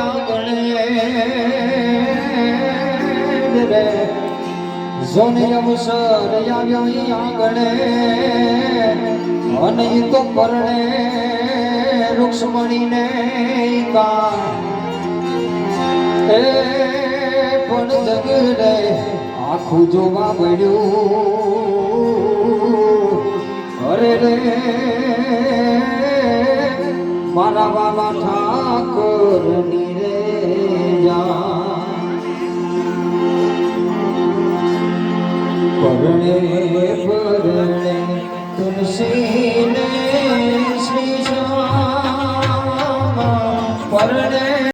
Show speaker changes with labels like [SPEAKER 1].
[SPEAKER 1] આંગણે. રે જોને અવસર આંગણે. અને તો પરણે રૂક્ષ્મણીને કા એ પણ જગરે આખું જોવા મળ્યું. અરે રે, મારા બાબા ઠાકોરની પરણે પરણે તુલસીને શ્રી શ્યામ પરણે